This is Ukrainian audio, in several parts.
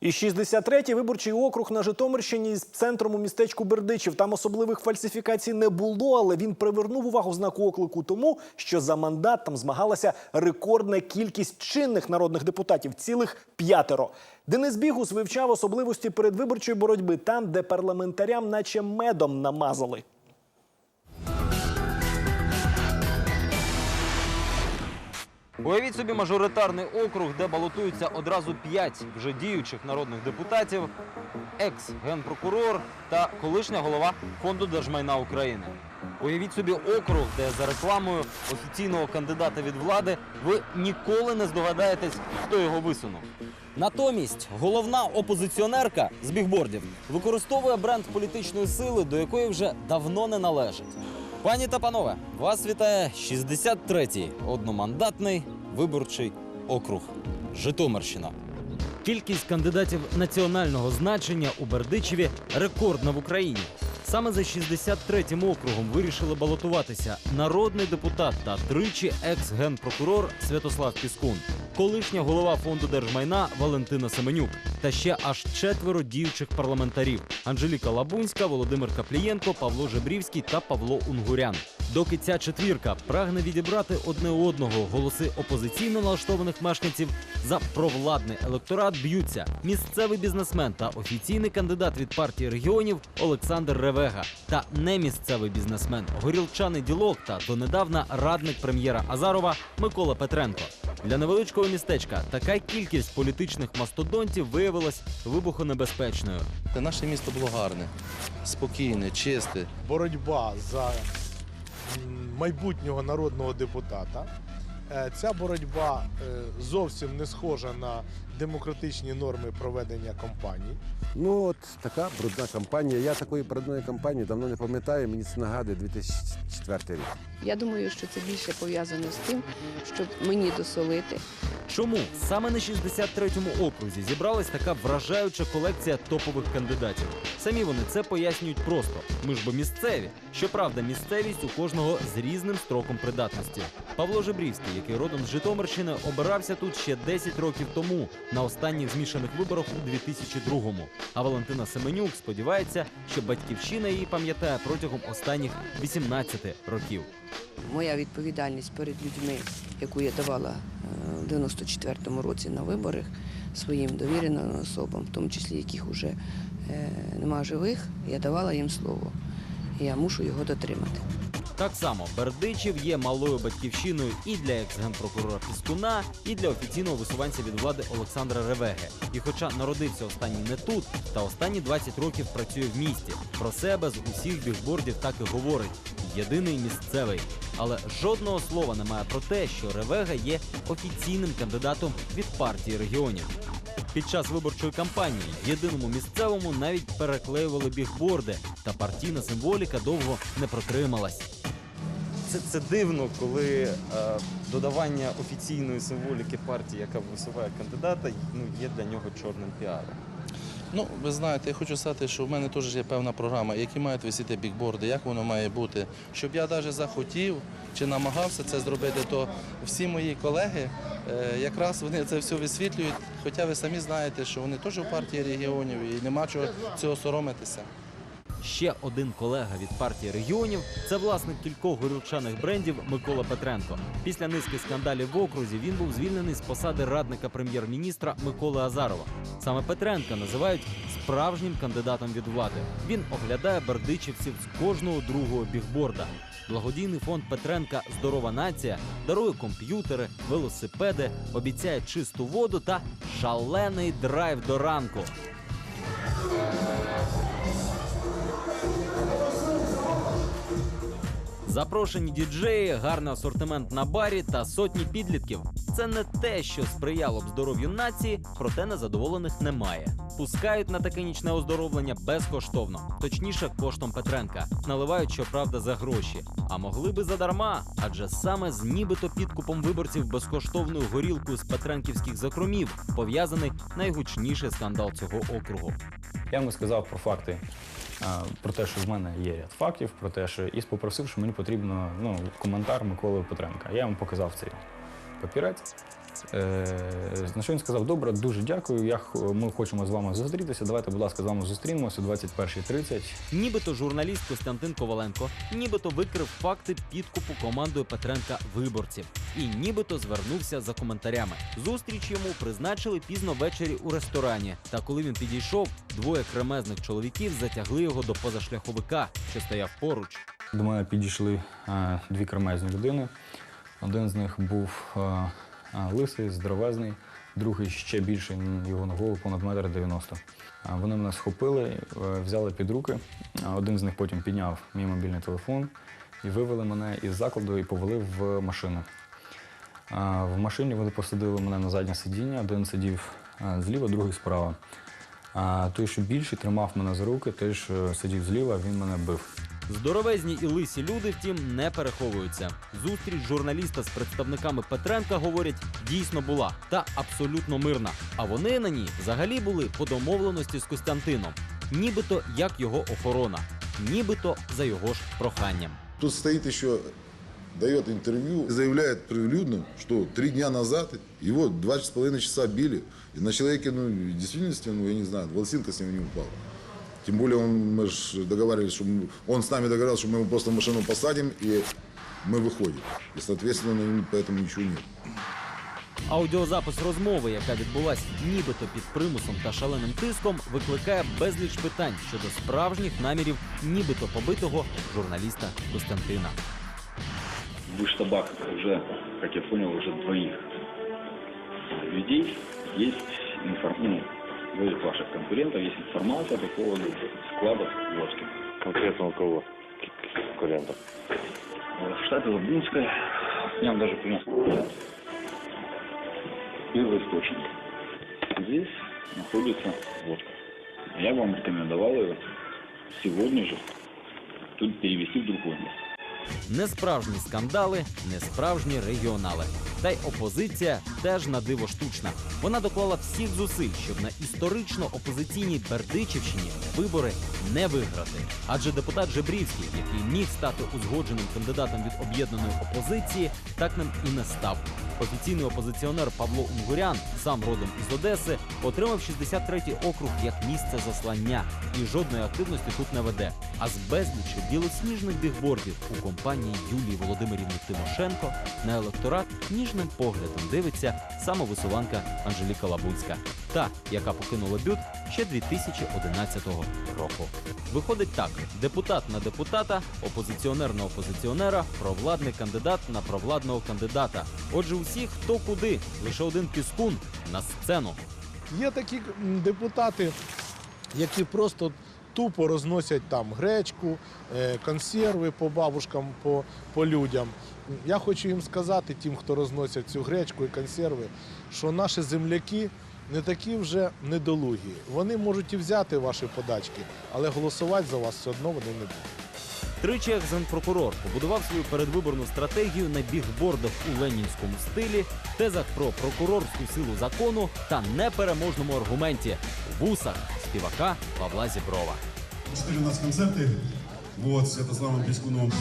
І 63-й виборчий округ на Житомирщині з центром у містечку Бердичів. Там особливих фальсифікацій не було, але він привернув увагу знаку оклику тому, що за мандат там змагалася рекордна кількість чинних народних депутатів цілих п'ятеро. Денис Бігус вивчав особливості передвиборчої боротьби там, де парламентарям наче медом намазали. Уявіть собі мажоритарний округ, де балотуються одразу п'ять вже діючих народних депутатів, екс-генпрокурор та колишня голова фонду держмайна України. Уявіть собі округ, де за рекламою офіційного кандидата від влади ви ніколи не здогадаєтесь, хто його висунув. Натомість головна опозиціонерка з бігбордів використовує бренд політичної сили, до якої вже давно не належить. Пані та панове, вас вітає 63-й одномандатний виборчий округ Житомирщина. Кількість кандидатів національного значення у Бердичеві рекордна в Україні. Саме за 63-м округом вирішили балотуватися народний депутат та тричі екс-генпрокурор Святослав Піскун, колишня голова фонду держмайна Валентина Семенюк та ще аж четверо діючих парламентарів: Анжеліка Лабунська, Володимир Каплієнко, Павло Жебрівський та Павло Унгурян. Доки ця четвірка прагне відібрати одне у одного голоси опозиційно налаштованих мешканців за провладний електорат б'ються місцевий бізнесмен та офіційний кандидат від партії регіонів Олександр Ревега та немісцевий бізнесмен горілчаний ділок та донедавна радник прем'єра Азарова Микола Петренко. Для невеличкого містечка така кількість політичних мастодонтів виявилась вибухонебезпечною. Наше місто було гарне, спокійне, чисте. боротьба за майбутнього народного депутата. Е, Ця боротьба е, зовсім не схожа на демократичні норми проведення кампаній. Ну от така брудна кампанія. Я такої брудної кампанії давно не пам'ятаю. Мені це нагадує 2004 рік. Я думаю, що це більше пов'язано з тим, щоб мені досолити. Чому саме на 63-му окрузі зібралась така вражаюча колекція топових кандидатів? Самі вони це пояснюють просто. Ми ж бо місцеві. Щоправда, місцевість у кожного з різним строком придатності. Павло Жебрівський, який родом з Житомирщини, обирався тут ще 10 років тому на останніх змішаних виборах у 2002-му. А Валентина Семенюк сподівається, що батьківщина її пам'ятає протягом останніх 18 років. Моя відповідальність перед людьми, яку я давала е, в 94-му році на виборах своїм довіреним особам, в тому числі яких вже е, нема живих, я давала їм слово. Я мушу його дотримати. Так само Бердичів є малою батьківщиною і для екс-генпрокурора Піскуна, і для офіційного висуванця від влади Олександра Ревеги. І хоча народився останній не тут, та останні 20 років працює в місті. Про себе з усіх бігбордів так і говорить. Єдиний місцевий. Але жодного слова немає про те, що Ревега є офіційним кандидатом від партії регіонів. Під час виборчої кампанії єдиному місцевому навіть переклеювали бігборди, та партійна символіка довго не протрималась. Це, це дивно, коли е, додавання офіційної символіки партії, яка висуває кандидата, ну, є для нього чорним піаром. Ну, ви знаєте, я хочу сказати, що в мене теж є певна програма, які мають висіти бікборди, як воно має бути. Щоб я навіть захотів чи намагався це зробити, то всі мої колеги е, якраз вони це все висвітлюють. Хоча ви самі знаєте, що вони теж в партії регіонів і нема чого цього соромитися. Ще один колега від партії регіонів це власник кількох горілчаних брендів Микола Петренко. Після низки скандалів в окрузі він був звільнений з посади радника прем'єр-міністра Миколи Азарова. Саме Петренка називають справжнім кандидатом від влади. Він оглядає бердичівців з кожного другого бігборда. Благодійний фонд Петренка Здорова нація дарує комп'ютери, велосипеди, обіцяє чисту воду та шалений драйв до ранку. Запрошені діджеї, гарний асортимент на барі та сотні підлітків. Це не те, що сприяло б здоров'ю нації, проте незадоволених немає. Пускають на таке нічне оздоровлення безкоштовно, точніше, коштом Петренка. Наливають, щоправда, за гроші. А могли би задарма, адже саме з нібито підкупом виборців безкоштовною горілкою з петренківських закромів пов'язаний найгучніший скандал цього округу. Я йому сказав про факти, про те, що в мене є ряд фактів, про те, що і попросив, що мені потрібно ну, коментар Миколи Петренка. Я йому показав цей папірець. Е, на що він сказав: добре, дуже дякую. Я, х- ми хочемо з вами зустрітися. Давайте, будь ласка, з вами зустрінемося о 21.30. Нібито журналіст Костянтин Коваленко, нібито викрив факти підкупу командою Петренка виборців і нібито звернувся за коментарями. Зустріч йому призначили пізно ввечері у ресторані. Та коли він підійшов, двоє кремезних чоловіків затягли його до позашляховика, що стояв поруч. До мене підійшли е, дві кремезні людини. Один з них був е, е, лисий, здоровезний, другий ще більший, його на голову понад метр дев'яносто. Вони мене схопили, е, взяли під руки. Один з них потім підняв мій мобільний телефон і вивели мене із закладу і повели в машину. В машині вони посадили мене на заднє сидіння, один сидів е, зліва, другий справа. А той, що більший, тримав мене за руки, теж е, сидів зліва, він мене бив. Здоровезні і лисі люди, втім, не переховуються. Зустріч журналіста з представниками Петренка говорять, дійсно була та абсолютно мирна. А вони на ній взагалі були по домовленості з Костянтином, нібито як його охорона, нібито за його ж проханням. Тут стоит еще, дает интервью, заявляет прилюдно, что три дня назад его два с половиной часа били. И на человеке, ну, в действительности, ну, я не знаю, волосинка с него не упала. Тем более он, мы же договаривались, что мы- он с нами договорился, что мы его просто в машину посадим, и мы выходим. И, соответственно, ну, поэтому ничего нет. Аудіозапис розмови, яка відбулась нібито під примусом та шаленим тиском, викликає безліч питань щодо справжніх намірів нібито побитого журналіста Костянтина. в штабах уже, как я понял, уже двоих людей есть информ... двоих ваших конкурентов есть информация по поводу складов водки. Конкретно у кого? Конкурентов. В штабе Лабунской я вам даже принес первый источник. Здесь находится водка. Я вам рекомендовал ее сегодня же тут перевести в другое место. Несправжні скандали, несправжні регіонали. Та й опозиція теж на диво штучна. Вона доклала всіх зусиль, щоб на історично опозиційній Бердичівщині вибори не виграти. Адже депутат Жебрівський, який міг стати узгодженим кандидатом від об'єднаної опозиції, так ним і не став. Офіційний опозиціонер Павло Унгурян, сам родом із Одеси, отримав 63-й округ як місце заслання і жодної активності тут не веде. А з безлічі білосніжних бігбордів у компанії Юлії Володимирівни Тимошенко на електорат ніжним поглядом дивиться самовисуванка Анжеліка Лабунська, та яка покинула бют ще 2011 року. Виходить так: депутат на депутата, опозиціонер на опозиціонера, провладний кандидат на провладного кандидата. Отже, усі хто куди, лише один піскун на сцену. Є такі депутати, які просто тупо розносять там гречку, е, консерви по бабушкам, по, по людям. Я хочу їм сказати, тим, хто розносять цю гречку і консерви, що наші земляки не такі вже недолугі. Вони можуть і взяти ваші подачки, але голосувати за вас все одно вони не будуть. Тричі екс-генпрокурор побудував свою передвиборну стратегію на бігбордах у ленінському стилі, тезах про прокурорську силу закону та непереможному аргументі вусах співака Павла Зіброва. Теперь у нас концерты. Вот, с Святославом Пескуном.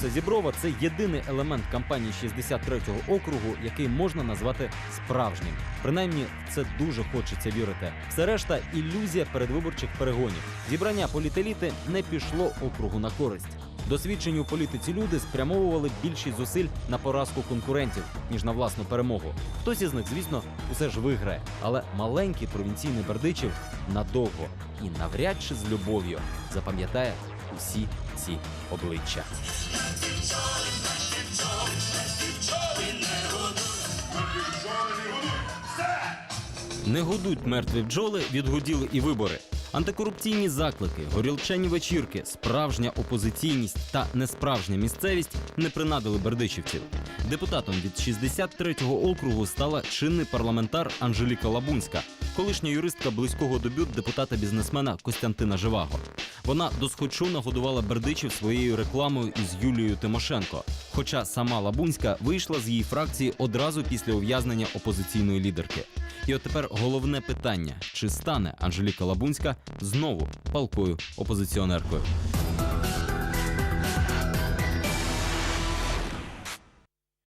І вуса Зіброва це єдиний елемент кампанії 63-го округу, який можна назвати справжнім. Принаймні, в це дуже хочеться вірити. Все решта ілюзія передвиборчих перегонів. Зібрання політеліти не пішло округу на користь. Досвідчені у політиці люди спрямовували більшість зусиль на поразку конкурентів, ніж на власну перемогу. Хтось із них, звісно, усе ж виграє, але маленький провінційний Бердичів надовго і навряд чи з любов'ю запам'ятає усі ці обличчя. Не гудуть мертві бджоли, відгуділи і вибори. Антикорупційні заклики, горілчані вечірки, справжня опозиційність та несправжня місцевість не принадили бердичівців. Депутатом від 63-го округу стала чинний парламентар Анжеліка Лабунська. Колишня юристка близького до бют депутата-бізнесмена Костянтина Живаго. Вона досхочу нагодувала бердичів своєю рекламою із Юлією Тимошенко. Хоча сама Лабунська вийшла з її фракції одразу після ув'язнення опозиційної лідерки. І от тепер головне питання: чи стане Анжеліка Лабунська знову палкою опозиціонеркою?